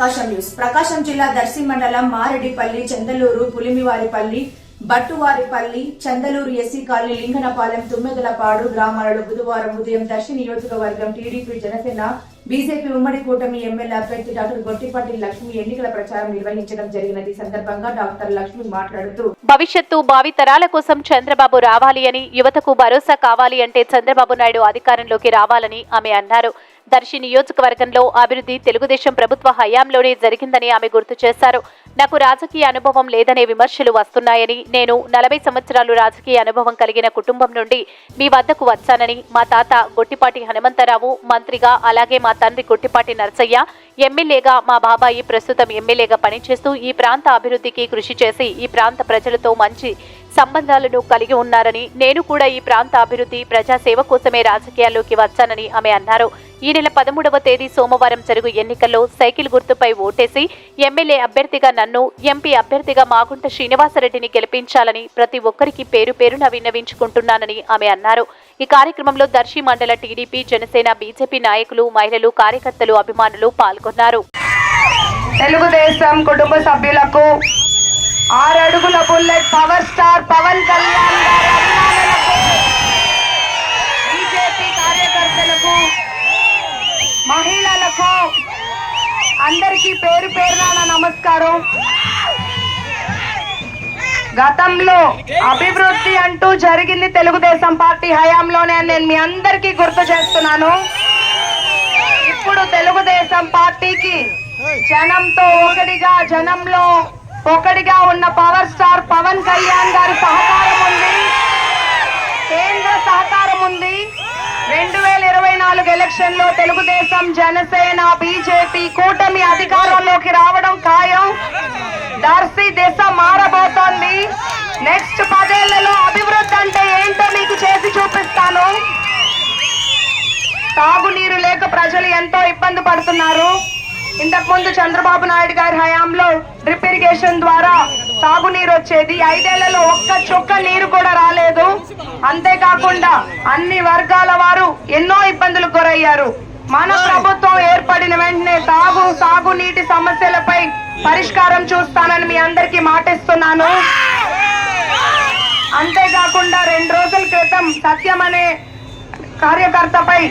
ప్రకాశం news. ప్రకాశం జిల్లా దర్శి మండలం Mareddipalli Chandaluru Pulimivaripalli Battuvaripalli Chandaluru SC colony Linganapalem Tummedalapadu గ్రామాలలో బుధవారం ఉదయం దర్శి నియోజకవర్గం టీడీపీ జనసేన బీజేపీ ఉమ్మడి కూటమి ఎమ్మెల్యే అభ్యర్థి డాక్టర్ గొట్టిపాటి లక్ష్మి ఎన్నికల ప్రచారం నిర్వహించడం జరిగినది. సందర్భంగా డాక్టర్ లక్ష్మి మాట్లాడుతూ భవిష్యత్తు భావితరాల కోసం చంద్రబాబు రావాలి అని యువతకు భరోసా కావాలి అంటే చంద్రబాబు నాయుడు అధికారంలోకి రావాలని ఆమె అన్నారు. దర్శి నియోజకవర్గంలో అభివృద్ధి తెలుగుదేశం ప్రభుత్వ హయాంలోనే జరిగిందని ఆమె గుర్తు చేశారు. నాకు రాజకీయ అనుభవం లేదనే విమర్శలు వస్తున్నాయని నేను నలభై సంవత్సరాలు రాజకీయ అనుభవం కలిగిన కుటుంబం నుండి మీ వద్దకు వచ్చానని మా తాత గొట్టిపాటి హనుమంతరావు మంత్రిగా అలాగే మా తండ్రి గొట్టిపాటి నరసయ్య ఎమ్మెల్యేగా మా బాబాయి ప్రస్తుతం ఎమ్మెల్యేగా పనిచేస్తూ ఈ ప్రాంత అభివృద్ధికి కృషి చేసి ఈ ప్రాంత ప్రజలతో మంచి సంబంధాలను కలిగి ఉన్నారని నేను కూడా ఈ ప్రాంత అభివృద్ధి ప్రజాసేవ కోసమే రాజకీయాల్లోకి వచ్చానని ఆమె అన్నారు. ఈ నెల పదమూడవ తేదీ సోమవారం జరుగు ఎన్నికల్లో సైకిల్ గుర్తుపై ఓటేసి ఎమ్మెల్యే అభ్యర్థిగా నన్ను ఎంపీ అభ్యర్థిగా మాగుంట శ్రీనివాసరెడ్డిని గెలిపించాలని ప్రతి ఒక్కరికి పేరు పేరున విన్నవించుకుంటున్నానని ఆమె అన్నారు. ఈ కార్యక్రమంలో దర్శి మండల టీడీపీ జనసేన బీజేపీ నాయకులు మహిళలు కార్యకర్తలు అభిమానులు పాల్గొన్నారు. తెలుగుదేశం కుటుంబ సభ్యులకు ఆరు అడుగుల bullet power star Pawan Kalyan BJP కార్యకర్తలకు మహిళలకు అందరికీ పేరు పేరున నమస్కారం. గతంలో అభివృద్ధి అంటూ జరిగింది తెలుగుదేశం పార్టీ హయాంలోనే నేను మీ అందరికీ గుర్తు చేస్తున్నాను. ఇప్పుడు తెలుగుదేశం పార్టీకి జనంతో ఒకటిగా జనంలో ఒకటిగా ఉన్న పవర్ స్టార్ పవన్ కళ్యాణ్ గారి సహకారం ఉంది. కేంద్ర సహకారం ఉంది. రెండు వేల ఇరవై నాలుగు ఎలక్షన్లో తెలుగుదేశం జనసేన బీజేపీ కూటమి అధికారంలోకి రావడం ఖాయం. దర్శి దిశ మారబోతోంది. నెక్స్ట్ పదేళ్ళలో అభివృద్ధి అంటే ఏంటో మీకు చేసి చూపిస్తాను. తాగునీరు లేక ప్రజలు ఎంతో ఇబ్బంది పడుతున్నారు. ఇంతకు ముందు చంద్రబాబు నాయుడు గారి హయాంలో డ్రిప్ ఇరిగేషన్ ద్వారా తాగునీరు వచ్చేది. ఐదేళ్ళలో ఒక్క చుక్క నీరు కూడా రాలేదు. అంతేకాకుండా అన్ని వర్గాల వారు ఎన్నో ఇబ్బందులకు గురయ్యారు. మన ప్రభుత్వం ఏర్పడిన వెంటనే తాగు సాగునీటి సమస్యలపై పరిష్కారం చూస్తానని మీ అందరికీ మాటిస్తున్నాను. అంతేకాకుండా రెండు రోజుల క్రితం సత్యం అనే కార్యకర్తపై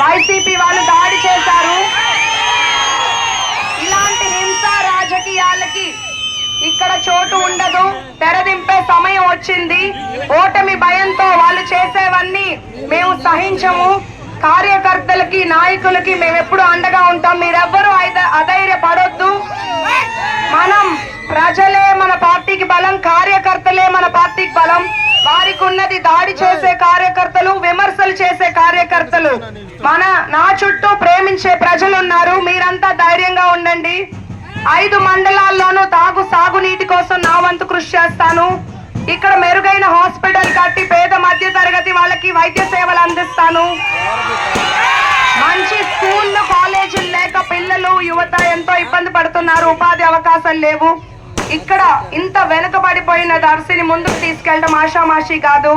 వైసీపీ వాళ్ళు దాడి చేశారు. చోటు ఉండదు. తెరదింపే సమయం వచ్చింది. ఓటమి భయంతో వాళ్ళు చేసేవన్నీ మేము సహించము. కార్యకర్తలకి నాయకులకి మేము ఎప్పుడు అండగా ఉంటాం. మీరెవ్వరూ అధైర్య పడొద్దు మనం ప్రజలే మన పార్టీకి బలం కార్యకర్తలే మన పార్టీకి బలం. వారికి ఉన్నది దాడి చేసే కార్యకర్తలు విమర్శలు చేసే కార్యకర్తలు. మన నా చుట్టూ ప్రేమించే ప్రజలు ఉన్నారు మీరంతా ధైర్యంగా ఉండండి. ఐదు మండలాల్లోనూ తాగు సాగునీటి కోసం నా వంతు కృషి చేస్తాను. ఇక్కడ మెరుగైన హాస్పిటల్ కట్టి పేద మధ్య తరగతి వాళ్ళకి వైద్య సేవలు అందిస్తాను. మంచి స్కూళ్ళు కాలేజీలు లేక పిల్లలు యువత ఎంతో ఇబ్బంది పడుతున్నారు. ఉపాధి అవకాశాలు లేవు. ఇక్కడ ఇంత వెనుకబడిపోయిన దర్శిని ముందుకు తీసుకెళ్ళడం ఆషామాషి కాదు.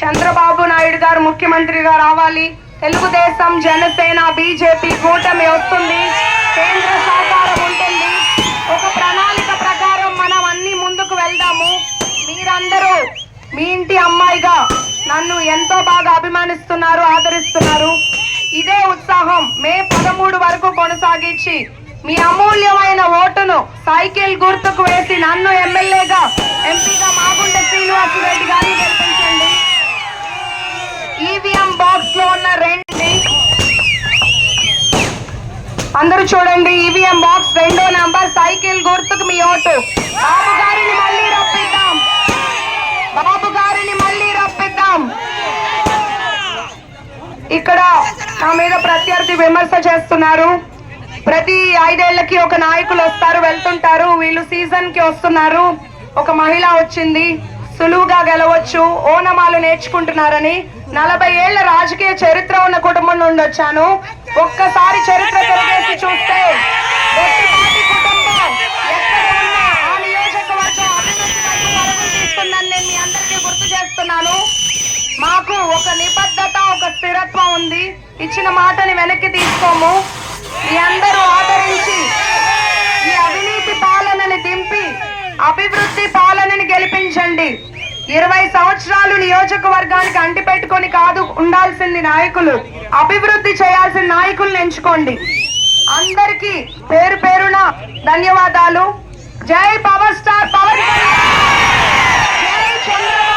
చంద్రబాబు నాయుడు గారు ముఖ్యమంత్రిగా రావాలి. తెలుగుదేశం జనసేన బీజేపీ కూటమి వస్తుంది. కేంద్ర అమ్మాయిగా నన్ను ఎంతో బాగా అభిమానిస్తున్నారు ఆదరిస్తున్నారు. ఇదే ఉత్సాహం మే పదమూడు వరకు కొనసాగించి మీ అమూల్యమైన ఓటును సైకిల్ గుర్తుకు వేసి నన్ను ఎమ్మెల్యేగా ఎంపీగా మాగుంట శ్రీనివాస్ రెడ్డి గారిని గెలిపించండి. ఈవీఎం బాక్స్లో ఉన్న రెండు అందరూ చూడండి ఈవీఎం బాక్స్ రెండో నంబర్ సైకిల్ గుర్తుకు మీ ఓటు. బాబు గారిని మళ్ళీ రప్పి నా మీద ప్రత్యర్థి విమర్శ చేస్తున్నారు. ప్రతి ఐదేళ్ళకి ఒక నాయకులు వస్తారు వెళ్తుంటారు. వీళ్ళు సీజన్కి వస్తున్నారు. ఒక మహిళ వచ్చింది. సులువుగా గెలవచ్చు ఓనమాలు నేర్చుకుంటున్నారని నలభై ఏళ్ళ రాజకీయ చరిత్ర ఉన్న కుటుంబం నుండి వచ్చాను. ఒక్కసారి చరిత్ర తిరిగేసి చూస్తే నేను మీ అందరికీ గుర్తు చేస్తున్నాను. మాకు ఒక నిబద్ధ స్థిరత్వం ఉంది. ఇచ్చిన మాటని వెనక్కి తీసుకోము. మీ అందరూ ఆదరించి ఈ అవినీతి పాలనని దింపి అభివృద్ధి పాలనని గెలిపించండి. ఇరవై సంవత్సరాలు నియోజకవర్గానికి అంటిపెట్టుకొని కాదు ఉండాల్సింది నాయకులు. అభివృద్ధి చేయాల్సిన నాయకుల్ని ఎంచుకోండి. అందరికీ పేరు పేరున ధన్యవాదాలు. జై పవర్ స్టార్ పవర్ జై చంద్రబాబు!